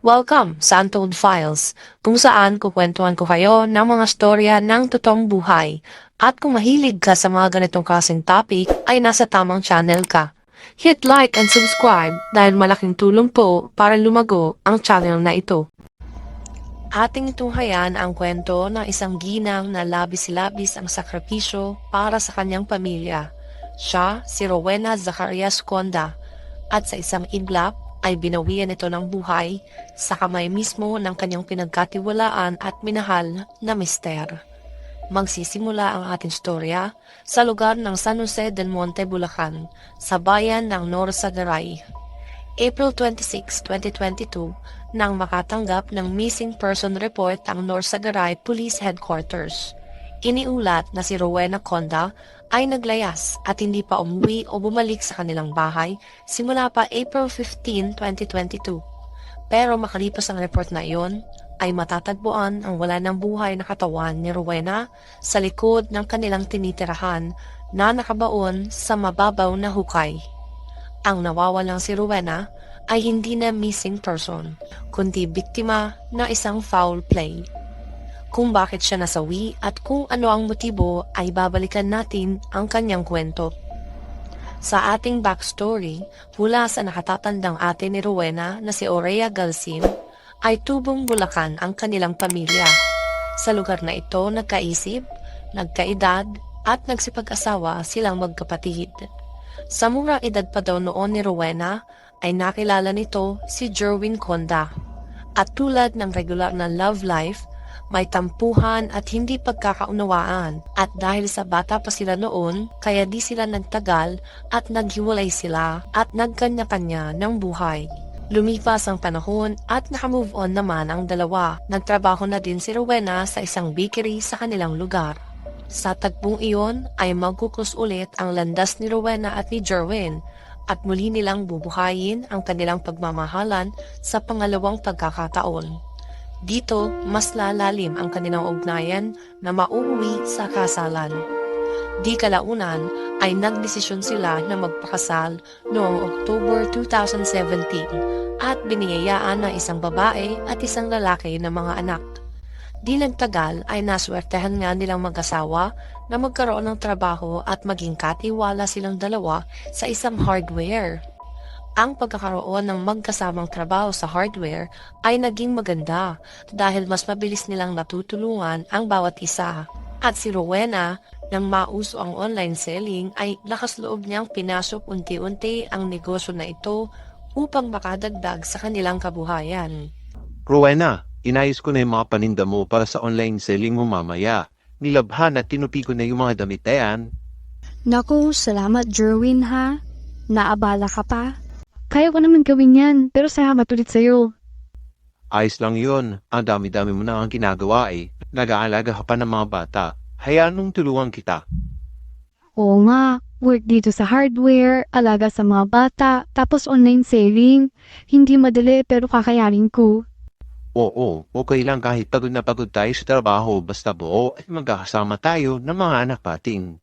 Welcome sa Untold Files, kung saan kukwentuhan ko kayo ng mga storya ng totoong buhay. At kung mahilig ka sa mga ganitong kasing topic, ay nasa tamang channel ka. Hit like and subscribe dahil malaking tulong po para lumago ang channel na ito. Ating tunghayan ang kwento ng isang ginang na labis-labis ang sakripisyo para sa kanyang pamilya. Siya, si Rowena Zacarias Conda, at sa isang iglap ay binawian ito ng buhay sa kamay mismo ng kanyang pinagkatiwalaan at minahal na mister. Magsisimula ang ating storya sa lugar ng San Jose del Monte, Bulacan, sa bayan ng Norsagaray. April 26, 2022, nang makatanggap ng missing person report ang Norsagaray Police Headquarters. Iniulat na si Rowena Conda ay naglayas at hindi pa umuwi o bumalik sa kanilang bahay simula pa April 15, 2022. Pero makalipas ang report na iyon, ay matatagpuan ang wala ng buhay na katawan ni Rowena sa likod ng kanilang tinitirahan na nakabaon sa mababaw na hukay. Ang nawawalang si Rowena ay hindi na missing person, kundi biktima ng isang foul play kung bakit siya nasawi at kung ano ang motibo ay babalikan natin ang kanyang kwento. Sa ating backstory, mula sa nakatatandang ate ni Rowena na si Orea Galsim, ay tubong bulakan ang kanilang pamilya. Sa lugar na ito nagkaisip, nagkaedad at nagsipag-asawa silang magkapatid. Sa murang edad pa daw noon ni Rowena ay nakilala nito si Jerwin Conda. At tulad ng regular na love life, may tampuhan at hindi pagkakaunawaan at dahil sa bata pa sila noon, kaya di sila nagtagal at naghiwalay sila at nagkanya-kanya ng buhay. Lumipas ang panahon at nakamove on naman ang dalawa. Nagtrabaho na din si Rowena sa isang bakery sa kanilang lugar. Sa tagpong iyon ay magkukus ulit ang landas ni Rowena at ni Jerwin at muli nilang bubuhayin ang kanilang pagmamahalan sa pangalawang pagkakataon. Dito, mas lalalim ang kanilang ugnayan na mauuwi sa kasalan. Di kalaunan ay nagdesisyon sila na magpakasal noong October 2017 at biniyayaan ng isang babae at isang lalaki na mga anak. Di nagtagal ay naswertehan nga nilang mag-asawa na magkaroon ng trabaho at maging katiwala silang dalawa sa isang hardware ang pagkakaroon ng magkasamang trabaho sa hardware ay naging maganda dahil mas mabilis nilang natutulungan ang bawat isa. At si Rowena, nang mauso ang online selling ay lakas loob niyang pinasok unti-unti ang negosyo na ito upang makadagdag sa kanilang kabuhayan. Rowena, inayos ko na yung mga paninda mo para sa online selling mo mamaya. Nilabhan at tinupi ko na yung mga damit na yan. Naku, salamat Jerwin ha. Naabala ka pa. Kaya ko naman gawin yan, pero salamat ulit sa'yo. Ayos lang yun. Ang dami-dami mo na ang ginagawa eh. Nag-aalaga ka pa ng mga bata. Hayaan mong tulungan kita. Oo nga, work dito sa hardware, alaga sa mga bata, tapos online selling. Hindi madali pero kakayanin ko. Oo, okay lang kahit pagod na pagod tayo sa trabaho basta buo at magkakasama tayo ng mga anak pating.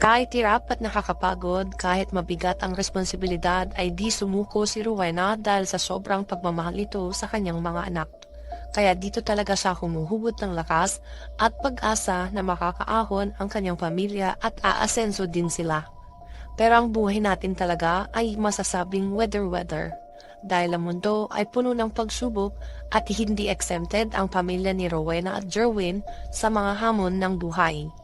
Kahit hirap at nakakapagod, kahit mabigat ang responsibilidad ay di sumuko si Rowena dahil sa sobrang pagmamahal ito sa kanyang mga anak. Kaya dito talaga siya humuhubot ng lakas at pag-asa na makakaahon ang kanyang pamilya at aasenso din sila. Pero ang buhay natin talaga ay masasabing weather-weather. Dahil ang mundo ay puno ng pagsubok at hindi exempted ang pamilya ni Rowena at Jerwin sa mga hamon ng buhay.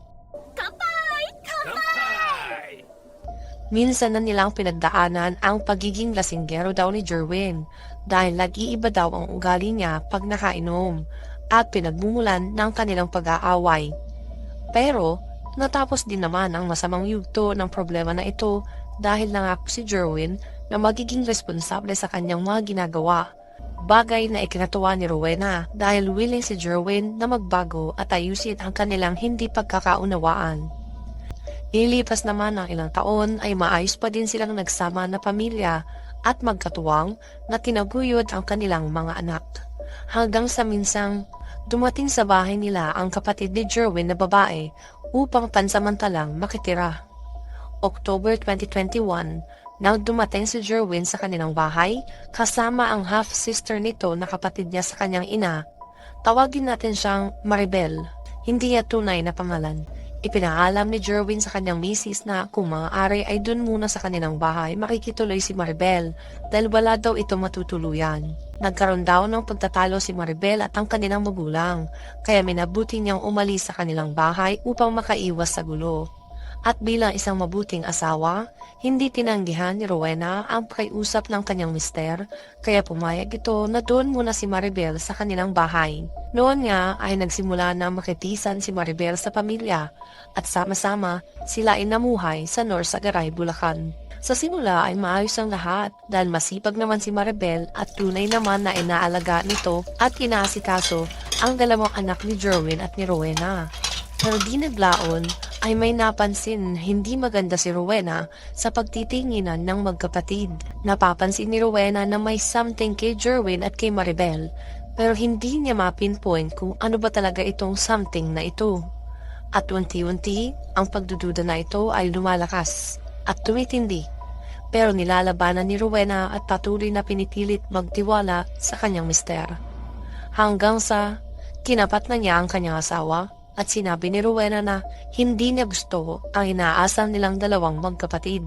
Minsan na nilang pinagdaanan ang pagiging lasinggero daw ni Jerwin dahil nag-iiba daw ang ugali niya pag nakainom at pinagmumulan ng kanilang pag-aaway. Pero natapos din naman ang masamang yugto ng problema na ito dahil nangako si Jerwin na magiging responsable sa kanyang mga ginagawa. Bagay na ikinatuwa ni Rowena dahil willing si Jerwin na magbago at ayusin ang kanilang hindi pagkakaunawaan. Ilipas naman ng ilang taon ay maayos pa din silang nagsama na pamilya at magkatuwang na tinaguyod ang kanilang mga anak. Hanggang sa minsang dumating sa bahay nila ang kapatid ni Jerwin na babae upang pansamantalang makitira. October 2021, Nang dumating si Jerwin sa kanilang bahay, kasama ang half-sister nito na kapatid niya sa kanyang ina, tawagin natin siyang Maribel. Hindi niya tunay na pangalan. Ipinaalam ni Jerwin sa kanyang misis na kung maaari ay dun muna sa kanilang bahay makikituloy si Maribel dahil wala daw ito matutuluyan. Nagkaroon daw ng pagtatalo si Maribel at ang kanilang magulang, kaya minabuti niyang umalis sa kanilang bahay upang makaiwas sa gulo. At bilang isang mabuting asawa, hindi tinanggihan ni Rowena ang pakiusap ng kanyang mister, kaya pumayag ito na doon muna si Maribel sa kanilang bahay. Noon nga ay nagsimula na makitisan si Maribel sa pamilya at sama-sama sila ay namuhay sa Norsagaray, Bulacan. Sa simula ay maayos ang lahat dahil masipag naman si Maribel at tunay naman na inaalaga nito at inaasikaso ang dalawang anak ni Jerwin at ni Rowena. Pero di naglaon ay may napansin hindi maganda si Rowena sa pagtitinginan ng magkapatid. Napapansin ni Rowena na may something kay Jerwin at kay Maribel pero hindi niya mapinpoint kung ano ba talaga itong something na ito. At unti-unti, ang pagdududa na ito ay lumalakas at tumitindi. Pero nilalabanan ni Rowena at patuloy na pinipilit magtiwala sa kanyang mister. Hanggang sa kinapat na niya ang kanyang asawa at sinabi ni Rowena na hindi niya gusto ang inaasal nilang dalawang magkapatid.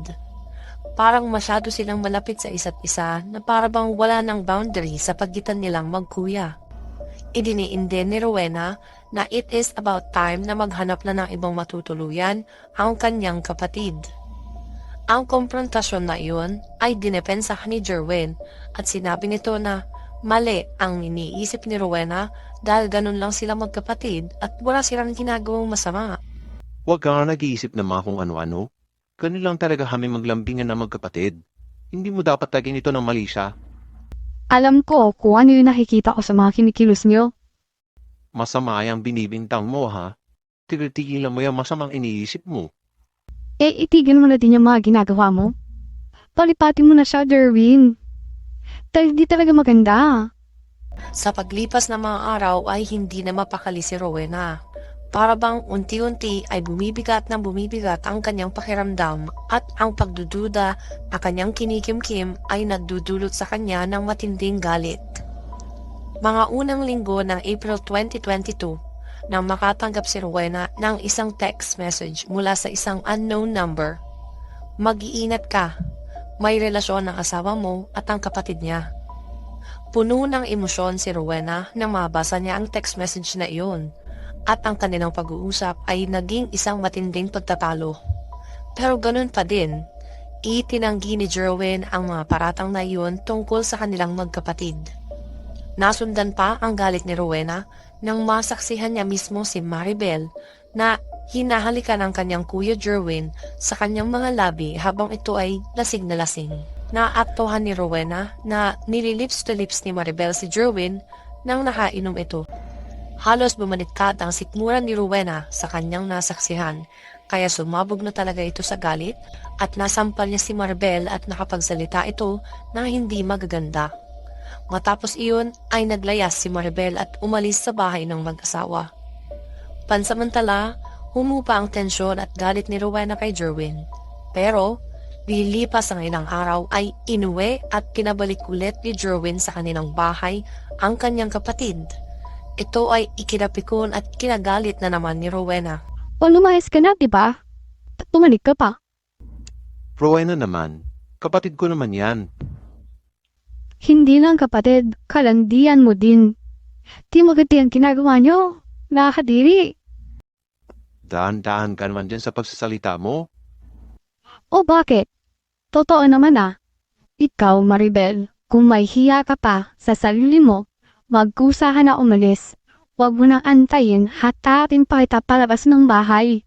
Parang masyado silang malapit sa isa't isa na parabang wala ng boundary sa pagitan nilang magkuya. Idiniinde ni Rowena na it is about time na maghanap na ng ibang matutuluyan ang kanyang kapatid. Ang konfrontasyon na iyon ay dinepensahan ni Jerwin at sinabi nito na mali ang iniisip ni Rowena dahil ganun lang sila magkapatid at wala silang ginagawang masama. Huwag ka nga nag-iisip na mga kung ano-ano. Ganun lang talaga kami maglambingan na magkapatid. Hindi mo dapat tagin ito ng mali siya. Alam ko kung ano yung nakikita ko sa mga kinikilos niyo. Masama yung binibintang mo ha. Tigil-tigilan mo yung masamang iniisip mo. Eh, itigil mo na din yung mga ginagawa mo. Palipatin mo na siya, Derwin. Dahil di talaga maganda. Sa paglipas ng mga araw ay hindi na mapakali si Rowena. Para bang unti-unti ay bumibigat ng bumibigat ang kanyang pakiramdam at ang pagdududa na kanyang kinikimkim ay nagdudulot sa kanya ng matinding galit. Mga unang linggo ng April 2022 nang makatanggap si Rowena ng isang text message mula sa isang unknown number. Mag-iingat ka. May relasyon ng asawa mo at ang kapatid niya. Puno ng emosyon si Rowena nang mabasa niya ang text message na iyon at ang kanilang pag-uusap ay naging isang matinding pagtatalo. Pero ganun pa din, itinanggi ni Jerwin ang mga paratang na iyon tungkol sa kanilang magkapatid. Nasundan pa ang galit ni Rowena nang masaksihan niya mismo si Maribel na hinahalikan ng kanyang kuya Jerwin sa kanyang mga labi habang ito ay lasing na lasing. Naaktuhan ni Rowena na nililips to lips ni Maribel si Jerwin nang nakainom ito. Halos bumaliktad ang sikmura ni Rowena sa kanyang nasaksihan, kaya sumabog na talaga ito sa galit at nasampal niya si Maribel at nakapagsalita ito na hindi magaganda. Matapos iyon ay naglayas si Maribel at umalis sa bahay ng mag-asawa. Pansamantala, humupa ang tensyon at galit ni Rowena kay Jerwin. Pero, lilipas ang ilang araw ay inuwi at kinabalik ulit ni Jerwin sa kanilang bahay ang kanyang kapatid. Ito ay ikinapikon at kinagalit na naman ni Rowena. O lumayas ka na, di ba? At Bumalik ka pa. Rowena naman. Kapatid ko naman yan. Hindi lang kapatid, kalandian mo din. Di maganda ang ginagawa niyo. Nakakadiri. Dahan-dahan ka naman dyan sa pagsasalita mo. O bakit? Totoo naman ah. Ikaw, Maribel, kung may hiya ka pa sa sarili mo, magkusa ka na umalis. Huwag mo nang antayin hatatin pa kita palabas ng bahay.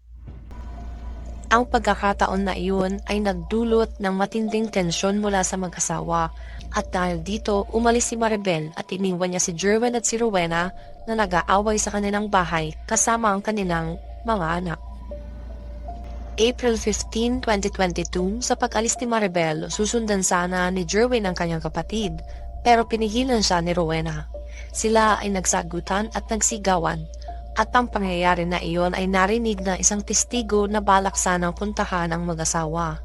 Ang pagkakataon na iyon ay nagdulot ng matinding tensyon mula sa mag-asawa at dahil dito umalis si Maribel at iniwan niya si Jerwin at si Rowena na nag-aaway sa kanilang bahay kasama ang kanilang mga anak. April 15, 2022, sa pag-alis ni Maribel, susundan sana ni Jerwin ang kanyang kapatid, pero pinigilan siya ni Rowena. Sila ay nagsagutan at nagsigawan, at ang pangyayari na iyon ay narinig na isang testigo na balak sanang puntahan ang mag-asawa.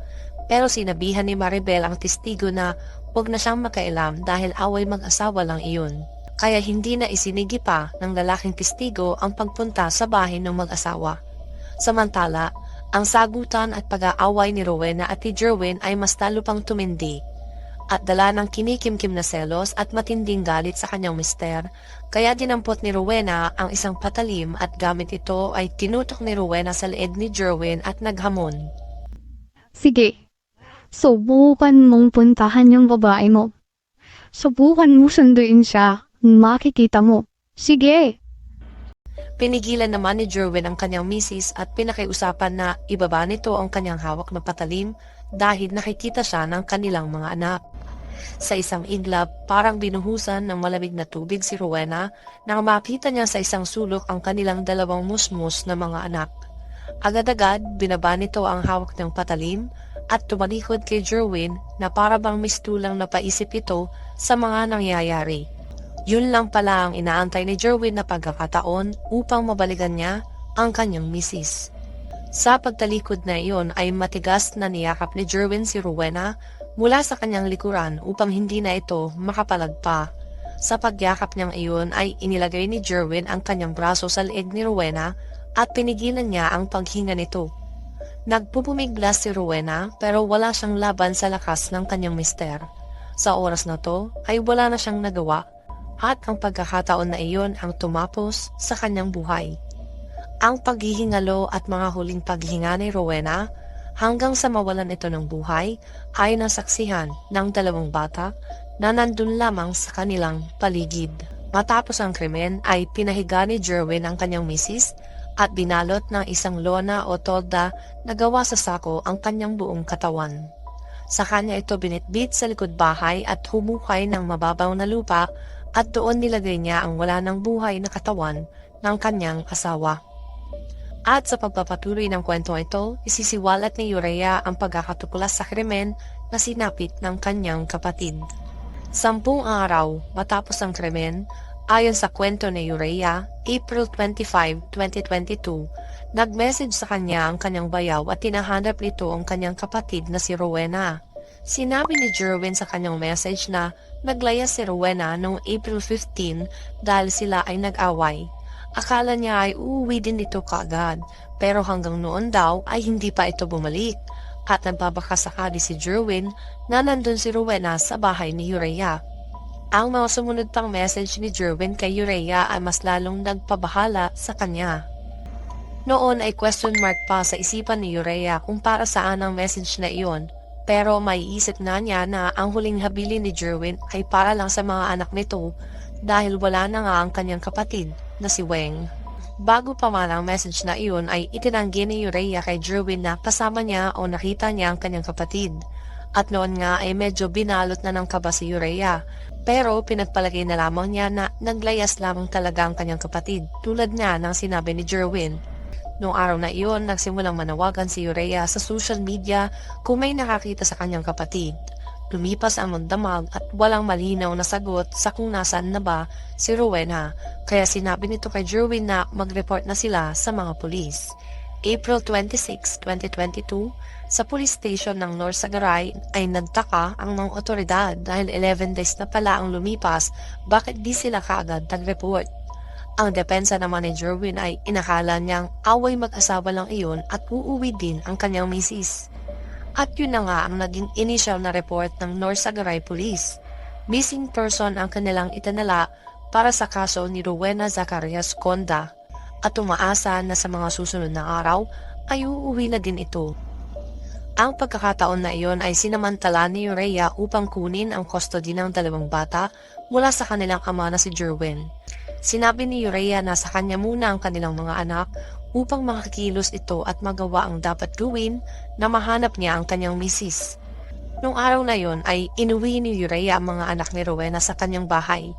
Pero sinabihan ni Maribel ang testigo na huwag na siyang makailam dahil away mag-asawa lang iyon. Kaya hindi na isinigi pa ng lalaking testigo ang pagpunta sa bahay ng mag-asawa. Samantala, ang sagutan at pag-aaway ni Rowena at ni Jerwin ay mas lalo pang tumindi at dala ng kinikimkim na selos at matinding galit sa kanyang mister, kaya dinampot ni Rowena ang isang patalim at gamit ito ay tinutok ni Rowena sa leeg ni Jerwin at naghamon. Sige. Subukan mong puntahan yung babae mo. Subukan mo sunduin siya. Makikita mo. Sige. Pinigilan naman ni Jerwin ang kanyang misis at pinakiusapan na ibaba nito ang kanyang hawak na patalim dahil nakikita siya ng kanilang mga anak. Sa isang iglap, parang binuhusan ng malamig na tubig si Rowena nang makita niya sa isang sulok ang kanilang dalawang musmus na mga anak. Agad-agad, binaba nito ang hawak ng patalim at tumalikod kay Jerwin na para bang mistulang napaisip ito sa mga nangyayari. Yun lang pala ang inaantay ni Jerwin na pagkakataon upang mabalikan niya ang kanyang misis. Sa pagtalikod na iyon ay matigas na niyakap ni Jerwin si Rowena mula sa kanyang likuran upang hindi na ito makapalagpa. Sa pagyakap niyang iyon ay inilagay ni Jerwin ang kanyang braso sa leeg ni Rowena at pinigilan niya ang paghinga nito. Nagpupumiglas si Rowena pero wala siyang laban sa lakas ng kanyang mister. Sa oras na to ay wala na siyang nagawa at ang pagkakataon na iyon ang tumapos sa kanyang buhay. Ang paghihingalo at mga huling paghinga ni Rowena hanggang sa mawalan ito ng buhay ay nasaksihan ng dalawang bata na nandun lamang sa kanilang paligid. Matapos ang krimen ay pinahiga ni Jerwin ang kanyang misis at binalot ng isang lona o tolda na gawa sa sako ang kanyang buong katawan. Sa kanya ito binitbit sa likod bahay at humukay ng mababaw na lupa at doon nilagay niya ang wala ng buhay na katawan ng kanyang asawa. At sa pagpapatuloy ng kwentong ito, isisiwalat ni Urea ang pagkakatuklas sa krimen na sinapit ng kanyang kapatid. Sampung araw matapos ang krimen, ayon sa kwento ni Urea, April 25, 2022, nag-message sa kanya ang kanyang bayaw at tinahanap nito ang kanyang kapatid na si Rowena. Sinabi ni Jerwin sa kanyang message na naglaya si Rowena noong April 15 dahil sila ay nag-away. Akala niya ay uuwi din ito kaagad, pero hanggang noon daw ay hindi pa ito bumalik. At nagpapakasakali si Jerwin na nandun si Rowena sa bahay ni Urea. Ang mga sumunod pang message ni Jerwin kay Urea ay mas lalong nagpabahala sa kanya. Noon ay question mark pa sa isipan ni Urea kung para saan ang message na iyon, pero maiisip na niya na ang huling habilin ni Jerwin ay para lang sa mga anak nito dahil wala na nga ang kanyang kapatid na si Weng. Bago pa man ang message na iyon ay itinanggi ni Urea kay Jerwin na kasama niya o nakita niya ang kanyang kapatid. At noon nga ay medyo binalot na ng kaba si Urea. Pero pinagpalagay na lamang niya na naglayas lamang talaga ang kanyang kapatid tulad nga ng sinabi ni Jerwin. Noong araw na iyon, nagsimulang manawagan si Urea sa social media kung may nakakita sa kanyang kapatid. Lumipas ang mundamag at walang malinaw na sagot sa kung nasaan na ba si Rowena, kaya sinabi nito kay Jerwin na mag-report na sila sa mga pulis. April 26, 2022, sa police station ng North Sagaray ay nagtaka ang mga otoridad dahil 11 days na pala ang lumipas bakit di sila kaagad nag-report. Ang depensa naman ni Jerwin ay inakala niyang away mag-asawa lang iyon at uuwi din ang kanyang misis. At yun na nga ang naging initial na report ng North Sagaray Police. Missing person ang kanilang itinala para sa kaso ni Rowena Zacarias Conda at umaasa na sa mga susunod na araw ay uuwi na din ito. Ang pagkakataon na iyon ay sinamantala ni Urea upang kunin ang custody ng dalawang bata mula sa kanilang ama na si Jerwin. Sinabi ni Urea na sa kanya muna ang kanilang mga anak upang makakilos ito at magawa ang dapat gawin na mahanap niya ang kanyang misis. Noong araw na yon ay inuwi ni Urea ang mga anak ni Rowena sa kanyang bahay.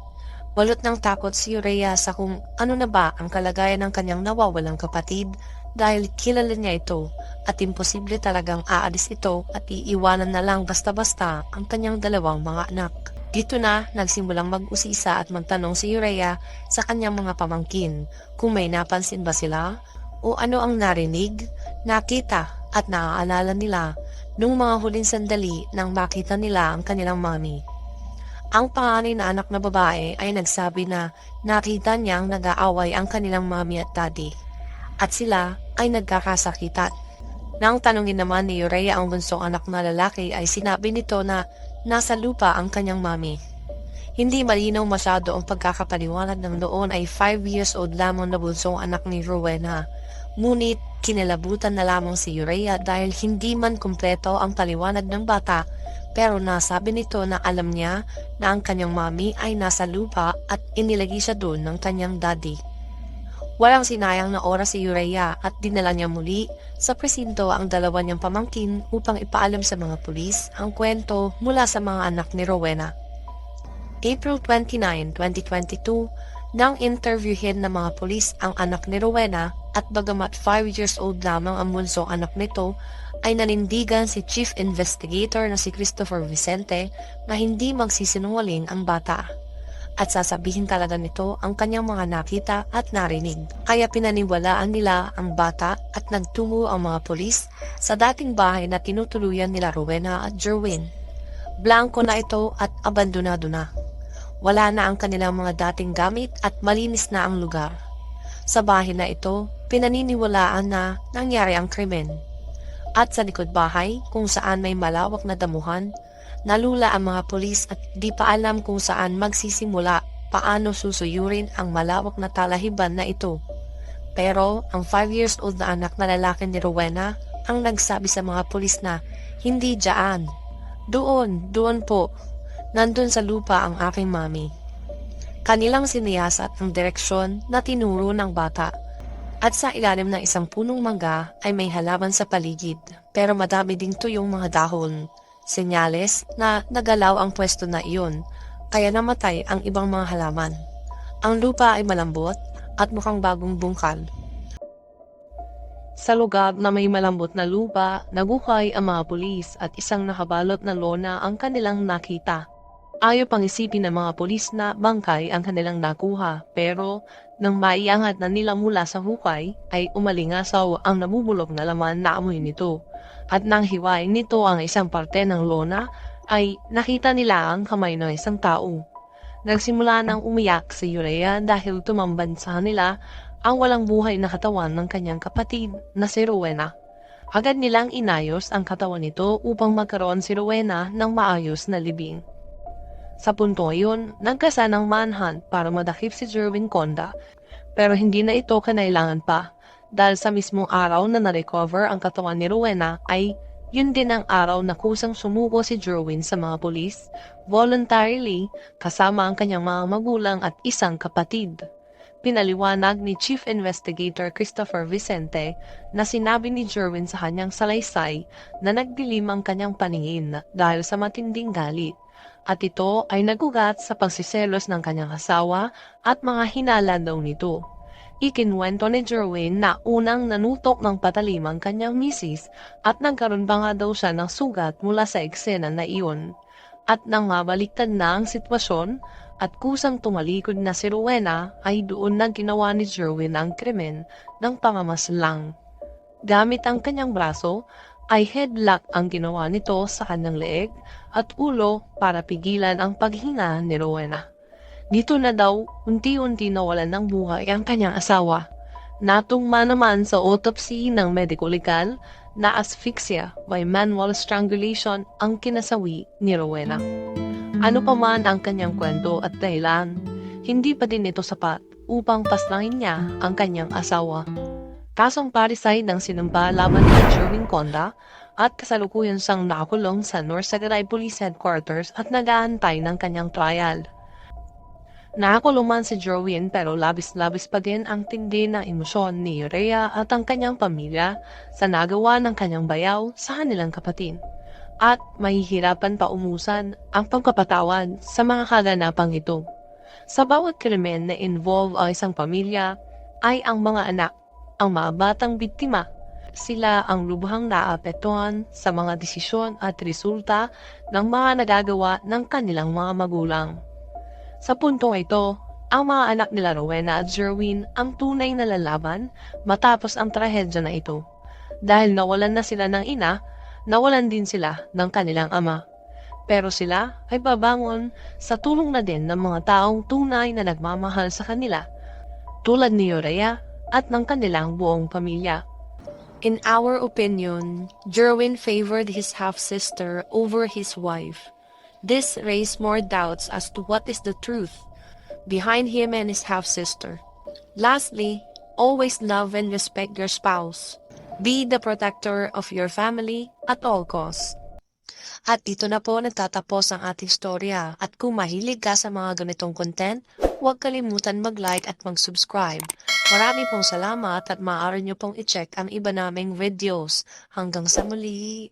Walot ng takot si Urea sa kung ano na ba ang kalagayan ng kanyang nawawalang kapatid dahil kilala niya ito at imposible talagang aalis ito at iiwanan na lang basta-basta ang kanyang dalawang mga anak. Dito na nagsimulang mag-usisa at magtanong si Urea sa kanyang mga pamangkin kung may napansin ba sila o ano ang narinig, nakita at naaalala nila nung mga huling sandali nang makita nila ang kanilang mami. Ang panganay na anak na babae ay nagsabi na nakita niyang nag-aaway ang kanilang mami at daddy at sila ay nagkakasakitan. Nang tanungin naman ni Urea ang bunsong anak na lalaki ay sinabi nito na nasa lupa ang kanyang mami. Hindi malinaw masyado ang pagkakapaliwanag ng noon ay 5 years old lamang na bunsong anak ni Rowena. Ngunit kinilabutan na lamang si Urea dahil hindi man kumpleto ang paliwanag ng bata pero nasabi nito na alam niya na ang kanyang mami ay nasa lupa at inilagay siya doon ng kanyang daddy. Walang sinayang na oras si Urea at dinala niya muli sa presinto ang dalawa niyang pamangkin upang ipaalam sa mga pulis ang kwento mula sa mga anak ni Rowena. April 29, 2022, nang interviewin ng mga pulis ang anak ni Rowena at bagamat 5 years old lamang ang bunsong anak nito, ay nanindigan si Chief Investigator na si Christopher Vicente na hindi magsisinungaling ang bata. At sasabihin talaga nito ang kanyang mga nakita at narinig. Kaya pinaniwalaan nila ang bata at nagtungo ang mga pulis sa dating bahay na tinutuluyan nila Rowena at Jerwin. Blanco na ito at abandonado na. Wala na ang kanilang mga dating gamit at malinis na ang lugar. Sa bahay na ito, pinaniniwalaan na nangyari ang krimen. At sa likod bahay, kung saan may malawak na damuhan, nalula ang mga pulis at di pa alam kung saan magsisimula paano susuyurin ang malawak na talahiban na ito. Pero ang 5 years old na anak na lalaki ni Rowena ang nagsabi sa mga pulis na hindi dyan. Doon, doon po. Nandun sa lupa ang aking mami. Kanilang siniyasat ang direksyon na tinuro ng bata. At sa ilalim ng isang punong mangga ay may halaman sa paligid, pero madami ding tuyong mga dahon. Senyales na nagalaw ang pwesto na iyon, kaya namatay ang ibang mga halaman. Ang lupa ay malambot at mukhang bagong bungkal. Sa lugar na may malambot na lupa, naguhay ang mga pulis at isang nakabalot na lona ang kanilang nakita. Ayaw pang isipin ng mga pulis na bangkay ang kanilang nakuha, pero nang maiangat na nila mula sa hukay, ay umalingasaw ang namumulog na laman na amoy nito. At nang hiwain nito ang isang parte ng lona, ay nakita nila ang kamay ng isang tao. Nagsimula nang umiyak si Urea dahil tumamban sa kanila ang walang buhay na katawan ng kanyang kapatid na si Rowena. Agad nilang inayos ang katawan nito upang magkaroon si Rowena ng maayos na libing. Sa punto iyon, nagkasa ng manhunt para madakip si Jerwin Conda, pero hindi na ito kanailangan pa dahil sa mismong araw na na-recover ang katawan ni Rowena ay yun din ang araw na kusang sumuko si Jerwin sa mga pulis, voluntarily kasama ang kanyang mga magulang at isang kapatid. Pinaliwanag ni Chief Investigator Christopher Vicente na sinabi ni Jerwin sa kanyang salaysay na nagdilim ang kanyang paningin dahil sa matinding galit at ito ay nagugat sa pagsiselos ng kanyang asawa at mga hinala daw nito. Ikinwento ni Jerwin na unang nanutok ng patalim ang kanyang misis at nagkaroon ba nga daw siya ng sugat mula sa eksena na iyon. At nang mabaliktad na ang sitwasyon at kusang tumalikod na si Rowena ay doon na ginawa ni Jerwin ang krimen ng pangamaslang. Gamit ang kanyang braso, ay headlock ang ginawa nito sa kanyang leeg at ulo para pigilan ang paghinga ni Rowena. Dito na daw, unti-unti nawalan ng buhay ang kanyang asawa. Natungma naman sa autopsy ng medical legal na asphyxia by manual strangulation ang kinasawi ni Rowena. Ano pa man ang kanyang kwento at dahilan, hindi pa din ito sapat upang paslangin niya ang kanyang asawa. Kasong parisay ng sinumpa laban kay Jerwin Conda at kasalukuyan siyang nakakulong sa North Sagaray Police Headquarters at nag-aantay ng kanyang trial. Nakakulong man si Jerwin pero labis-labis pa din ang tindi ng emosyon ni Rhea at ang kanyang pamilya sa nagawa ng kanyang bayaw sa kanilang kapatid. At mahihirapan pa umusan ang pagkapatawad sa mga kaganapang ito. Sa bawat krimen na involve ang isang pamilya ay ang mga anak ang mga batang biktima. Sila ang lubhang naapektuhan sa mga desisyon at resulta ng mga nagagawa ng kanilang mga magulang. Sa puntong ito, ang mga anak nila Rowena at Jerwin ang tunay na lalaban matapos ang trahedya na ito. Dahil nawalan na sila ng ina, nawalan din sila ng kanilang ama. Pero sila ay babangon sa tulong na din ng mga taong tunay na nagmamahal sa kanila, tulad ni Yoraya at ng kanilang buong pamilya. In our opinion, Jerwin favored his half-sister over his wife. This raised more doubts as to what is the truth behind him and his half-sister. Lastly, always love and respect your spouse. Be the protector of your family at all costs. At dito na po nagtatapos ang ating storya. At kung mahilig ka sa mga ganitong content, huwag kalimutan mag-like at mag-subscribe. Marami pong salamat at maaari nyo pong i-check ang iba naming videos. Hanggang sa muli!